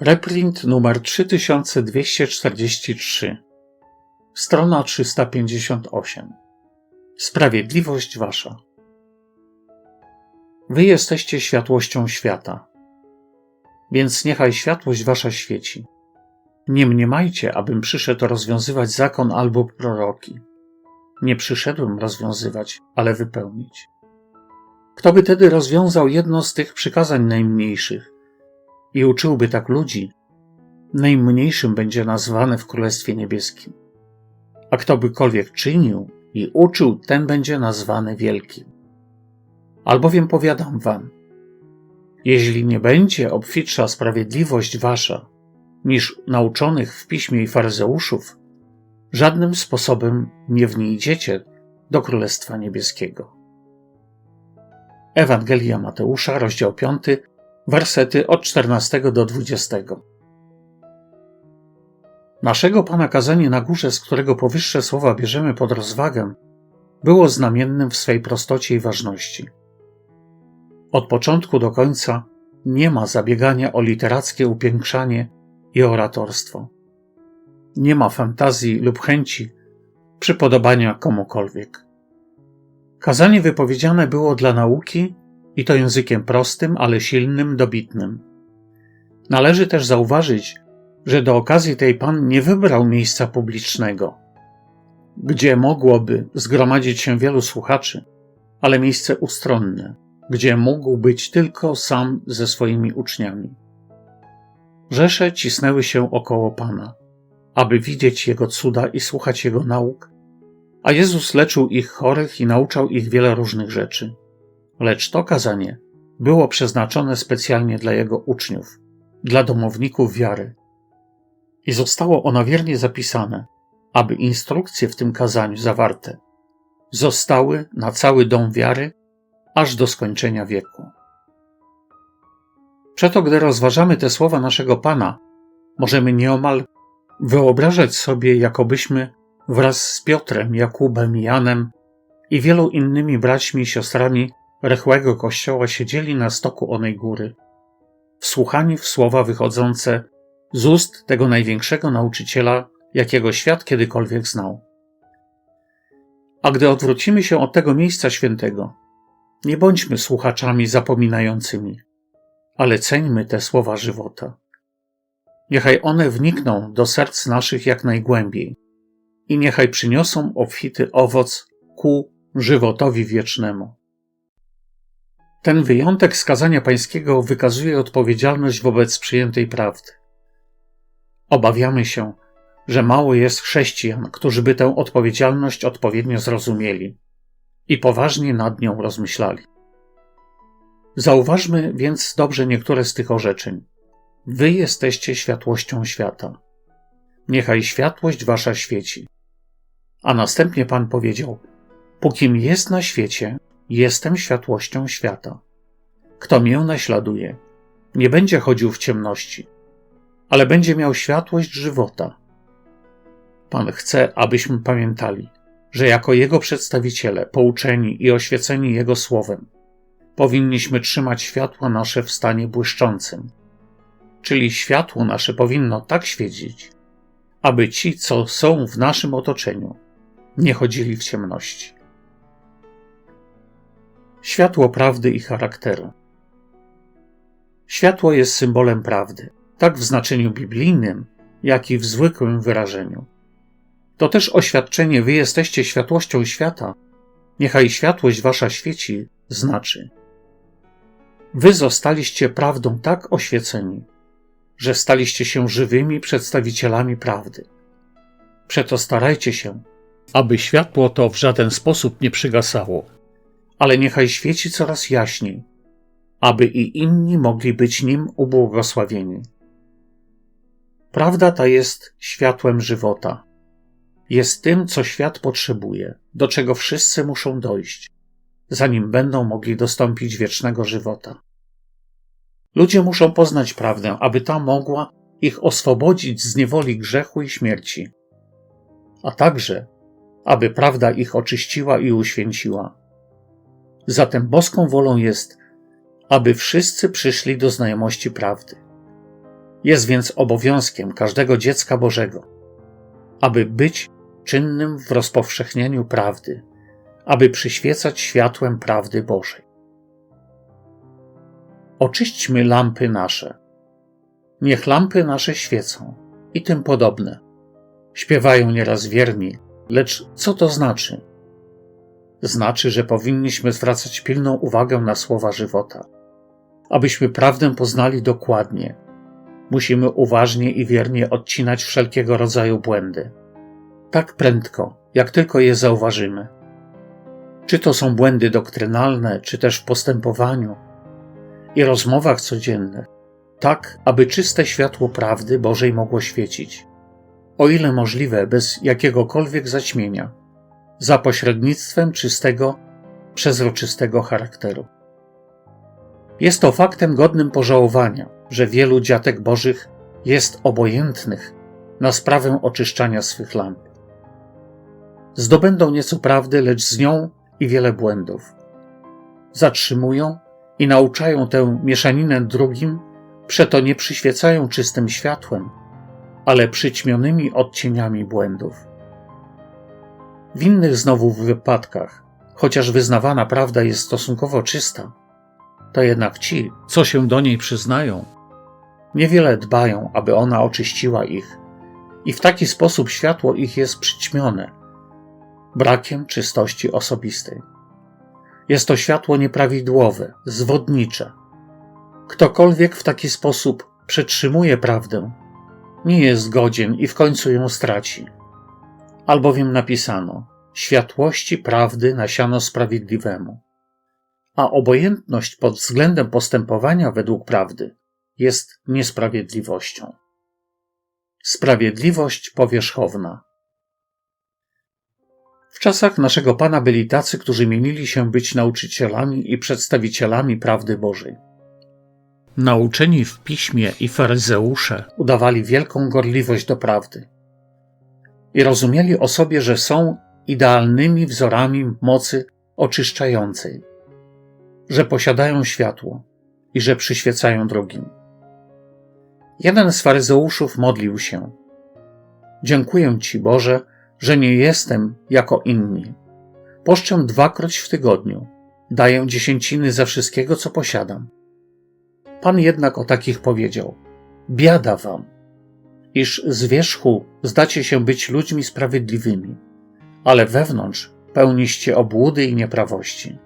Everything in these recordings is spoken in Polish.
Reprint numer 3243. Strona 358. Sprawiedliwość wasza. Wy jesteście światłością świata. Więc niechaj światłość wasza świeci. Nie mniemajcie, abym przyszedł rozwiązywać zakon albo proroki. Nie przyszedłem rozwiązywać, ale wypełnić. Kto by tedy rozwiązał jedno z tych przykazań najmniejszych i uczyłby tak ludzi, najmniejszym będzie nazwany w Królestwie Niebieskim. A kto bykolwiek czynił i uczył, ten będzie nazwany wielkim. Albowiem powiadam wam, jeśli nie będzie obfitsza sprawiedliwość wasza niż nauczonych w piśmie i faryzeuszów, żadnym sposobem nie wnijdziecie do Królestwa Niebieskiego. Ewangelia Mateusza, rozdział 5, wersety od 14 do 20. Naszego Pana kazanie na górze, z którego powyższe słowa bierzemy pod rozwagę, było znamiennym w swej prostocie i ważności. Od początku do końca nie ma zabiegania o literackie upiększanie i oratorstwo. Nie ma fantazji lub chęci przypodobania komukolwiek. Kazanie wypowiedziane było dla nauki i to językiem prostym, ale silnym, dobitnym. Należy też zauważyć, że do okazji tej Pan nie wybrał miejsca publicznego, gdzie mogłoby zgromadzić się wielu słuchaczy, ale miejsce ustronne, gdzie mógł być tylko sam ze swoimi uczniami. Rzesze cisnęły się około Pana, aby widzieć Jego cuda i słuchać Jego nauk, a Jezus leczył ich chorych i nauczał ich wiele różnych rzeczy. Lecz to kazanie było przeznaczone specjalnie dla Jego uczniów, dla domowników wiary. I zostało ono wiernie zapisane, aby instrukcje w tym kazaniu zawarte zostały na cały dom wiary aż do skończenia wieku. Przeto, gdy rozważamy te słowa naszego Pana, możemy nieomal wyobrażać sobie, jakobyśmy wraz z Piotrem, Jakubem, Janem i wielu innymi braćmi i siostrami rechłego kościoła siedzieli na stoku onej góry, wsłuchani w słowa wychodzące z ust tego największego nauczyciela, jakiego świat kiedykolwiek znał. A gdy odwrócimy się od tego miejsca świętego, nie bądźmy słuchaczami zapominającymi, ale ceńmy te słowa żywota. Niechaj one wnikną do serc naszych jak najgłębiej i niechaj przyniosą obfity owoc ku żywotowi wiecznemu. Ten wyjątek skazania pańskiego wykazuje odpowiedzialność wobec przyjętej prawdy. Obawiamy się, że mało jest chrześcijan, którzy by tę odpowiedzialność odpowiednio zrozumieli i poważnie nad nią rozmyślali. Zauważmy więc dobrze niektóre z tych orzeczeń. Wy jesteście światłością świata. Niechaj światłość wasza świeci. A następnie Pan powiedział: Pókim jest na świecie, jestem światłością świata. Kto mię naśladuje, nie będzie chodził w ciemności, ale będzie miał światłość żywota. Pan chce, abyśmy pamiętali, że jako Jego przedstawiciele, pouczeni i oświeceni Jego słowem, powinniśmy trzymać światło nasze w stanie błyszczącym. Czyli światło nasze powinno tak świecić, aby ci, co są w naszym otoczeniu, nie chodzili w ciemności. Światło prawdy i charakteru. Światło jest symbolem prawdy, tak w znaczeniu biblijnym, jak i w zwykłym wyrażeniu. To też oświadczenie: Wy jesteście światłością świata, niechaj światłość wasza świeci, znaczy: Wy zostaliście prawdą tak oświeceni, że staliście się żywymi przedstawicielami prawdy. Przeto starajcie się, aby światło to w żaden sposób nie przygasało, ale niechaj świeci coraz jaśniej, aby i inni mogli być nim ubłogosławieni. Prawda ta jest światłem żywota. Jest tym, co świat potrzebuje, do czego wszyscy muszą dojść, zanim będą mogli dostąpić wiecznego żywota. Ludzie muszą poznać prawdę, aby ta mogła ich oswobodzić z niewoli grzechu i śmierci, a także aby prawda ich oczyściła i uświęciła. Zatem boską wolą jest, aby wszyscy przyszli do znajomości prawdy. Jest więc obowiązkiem każdego dziecka Bożego, aby być czynnym w rozpowszechnianiu prawdy, aby przyświecać światłem prawdy Bożej. Oczyśćmy lampy nasze. Niech lampy nasze świecą i tym podobne. Śpiewają nieraz wierni, lecz co to znaczy? Znaczy, że powinniśmy zwracać pilną uwagę na słowa żywota. Abyśmy prawdę poznali dokładnie, musimy uważnie i wiernie odcinać wszelkiego rodzaju błędy. Tak prędko, jak tylko je zauważymy. Czy to są błędy doktrynalne, czy też w postępowaniu i rozmowach codziennych, tak aby czyste światło prawdy Bożej mogło świecić, o ile możliwe bez jakiegokolwiek zaćmienia, za pośrednictwem czystego, przezroczystego charakteru. Jest to faktem godnym pożałowania, że wielu dziatek Bożych jest obojętnych na sprawę oczyszczania swych lamp. Zdobędą nieco prawdy, lecz z nią i wiele błędów. Zatrzymują i nauczają tę mieszaninę drugim, przeto nie przyświecają czystym światłem, ale przyćmionymi odcieniami błędów. W innych znowu wypadkach, chociaż wyznawana prawda jest stosunkowo czysta, to jednak ci, co się do niej przyznają, niewiele dbają, aby ona oczyściła ich, i w taki sposób światło ich jest przyćmione, brakiem czystości osobistej. Jest to światło nieprawidłowe, zwodnicze. Ktokolwiek w taki sposób przetrzymuje prawdę, nie jest godzien i w końcu ją straci. Albowiem napisano: Światłości prawdy nasiano sprawiedliwemu. A obojętność pod względem postępowania według prawdy jest niesprawiedliwością. Sprawiedliwość powierzchowna. W czasach naszego Pana byli tacy, którzy mienili się być nauczycielami i przedstawicielami prawdy Bożej. Nauczeni w piśmie i faryzeusze udawali wielką gorliwość do prawdy i rozumieli o sobie, że są idealnymi wzorami mocy oczyszczającej, że posiadają światło i że przyświecają drugim. Jeden z faryzeuszów modlił się: Dziękuję Ci, Boże, że nie jestem jako inni. Poszczę dwakroć w tygodniu, daję dziesięciny za wszystkiego, co posiadam. Pan jednak o takich powiedział: Biada wam, iż z wierzchu zdacie się być ludźmi sprawiedliwymi, ale wewnątrz pełniście obłudy i nieprawości.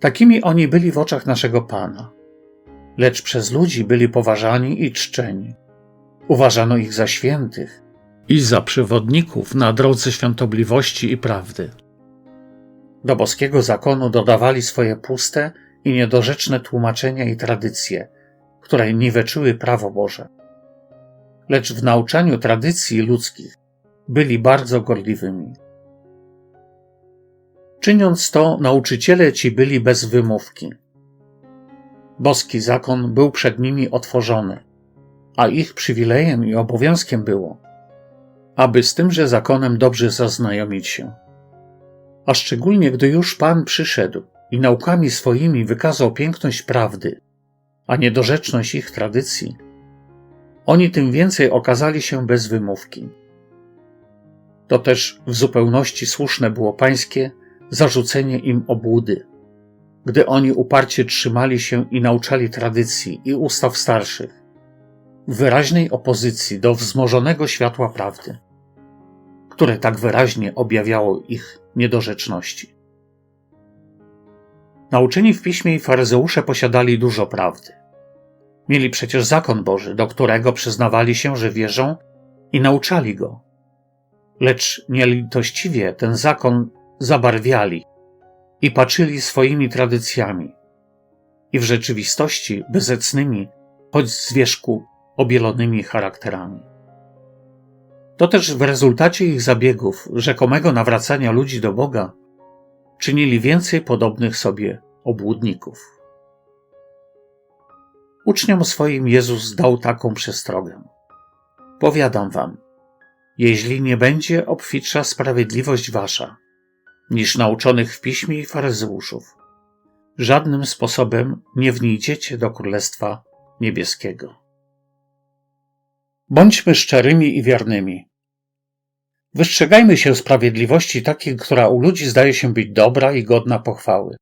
Takimi oni byli w oczach naszego Pana, lecz przez ludzi byli poważani i czczeni. Uważano ich za świętych i za przewodników na drodze świątobliwości i prawdy. Do boskiego zakonu dodawali swoje puste i niedorzeczne tłumaczenia i tradycje, które niweczyły prawo Boże. Lecz w nauczaniu tradycji ludzkich byli bardzo gorliwymi. Czyniąc to, nauczyciele ci byli bez wymówki. Boski zakon był przed nimi otworzony, a ich przywilejem i obowiązkiem było, aby z tymże zakonem dobrze zaznajomić się. A szczególnie gdy już Pan przyszedł i naukami swoimi wykazał piękność prawdy, a niedorzeczność ich tradycji, oni tym więcej okazali się bez wymówki. To też w zupełności słuszne było pańskie zarzucenie im obłudy, gdy oni uparcie trzymali się i nauczali tradycji i ustaw starszych, w wyraźnej opozycji do wzmożonego światła prawdy, które tak wyraźnie objawiało ich niedorzeczności. Nauczeni w piśmie i faryzeusze posiadali dużo prawdy. Mieli przecież zakon Boży, do którego przyznawali się, że wierzą i nauczali go. Lecz nielitościwie ten zakon zabarwiali i patrzyli swoimi tradycjami i w rzeczywistości bezecnymi, choć z wierzchu obielonymi charakterami. To też w rezultacie ich zabiegów, rzekomego nawracania ludzi do Boga, czynili więcej podobnych sobie obłudników. Uczniom swoim Jezus dał taką przestrogę. Powiadam wam, jeśli nie będzie obfitsza sprawiedliwość wasza, niż nauczonych w piśmie i faryzeuszów, żadnym sposobem nie wnijdziecie do Królestwa Niebieskiego. Bądźmy szczerymi i wiernymi. Wystrzegajmy się sprawiedliwości takiej, która u ludzi zdaje się być dobra i godna pochwały.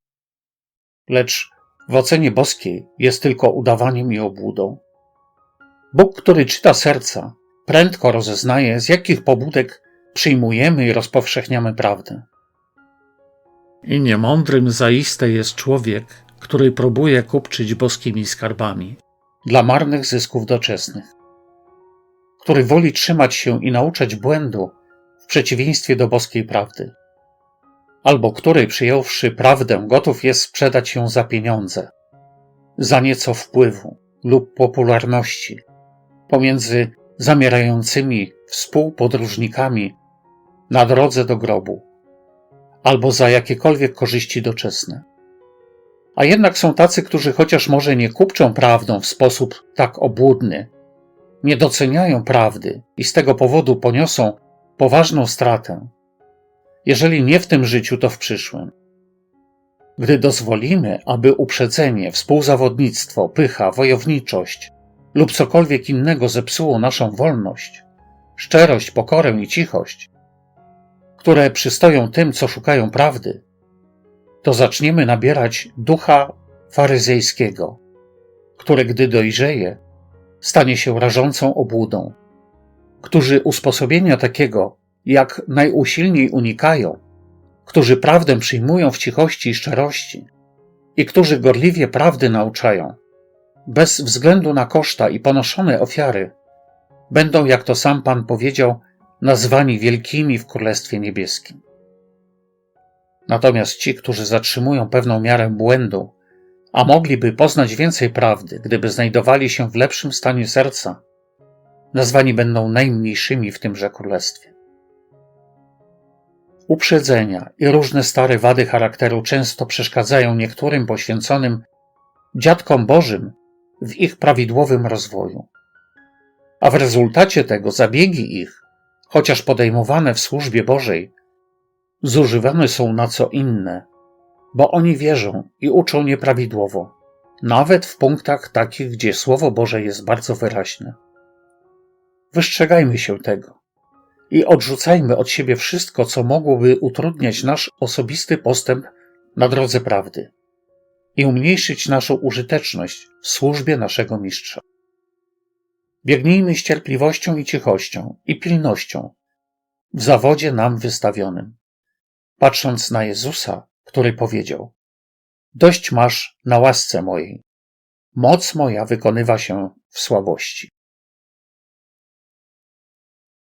Lecz w ocenie boskiej jest tylko udawaniem i obłudą. Bóg, który czyta serca, prędko rozeznaje, z jakich pobudek przyjmujemy i rozpowszechniamy prawdę. I niemądrym zaiste jest człowiek, który próbuje kupczyć boskimi skarbami dla marnych zysków doczesnych, który woli trzymać się i nauczać błędu w przeciwieństwie do boskiej prawdy, albo który, przyjąwszy prawdę, gotów jest sprzedać ją za pieniądze, za nieco wpływu lub popularności pomiędzy zamierającymi współpodróżnikami na drodze do grobu, albo za jakiekolwiek korzyści doczesne. A jednak są tacy, którzy chociaż może nie kupczą prawdą w sposób tak obłudny, nie doceniają prawdy i z tego powodu poniosą poważną stratę, jeżeli nie w tym życiu, to w przyszłym. Gdy dozwolimy, aby uprzedzenie, współzawodnictwo, pycha, wojowniczość lub cokolwiek innego zepsuło naszą wolność, szczerość, pokorę i cichość, które przystoją tym, co szukają prawdy, to zaczniemy nabierać ducha faryzejskiego, który, gdy dojrzeje, stanie się rażącą obłudą, którzy usposobienia takiego jak najusilniej unikają, którzy prawdę przyjmują w cichości i szczerości i którzy gorliwie prawdy nauczają, bez względu na koszta i ponoszone ofiary, będą, jak to sam Pan powiedział, nazwani wielkimi w Królestwie Niebieskim. Natomiast ci, którzy zatrzymują pewną miarę błędu, a mogliby poznać więcej prawdy, gdyby znajdowali się w lepszym stanie serca, nazwani będą najmniejszymi w tymże królestwie. Uprzedzenia i różne stare wady charakteru często przeszkadzają niektórym poświęconym dziadkom Bożym w ich prawidłowym rozwoju. A w rezultacie tego zabiegi ich, chociaż podejmowane w służbie Bożej, zużywane są na co inne, bo oni wierzą i uczą nieprawidłowo, nawet w punktach takich, gdzie Słowo Boże jest bardzo wyraźne. Wystrzegajmy się tego i odrzucajmy od siebie wszystko, co mogłoby utrudniać nasz osobisty postęp na drodze prawdy i umniejszyć naszą użyteczność w służbie naszego mistrza. Biegnijmy z cierpliwością i cichością i pilnością w zawodzie nam wystawionym, patrząc na Jezusa, który powiedział: Dość masz na łasce mojej, moc moja wykonywa się w słabości.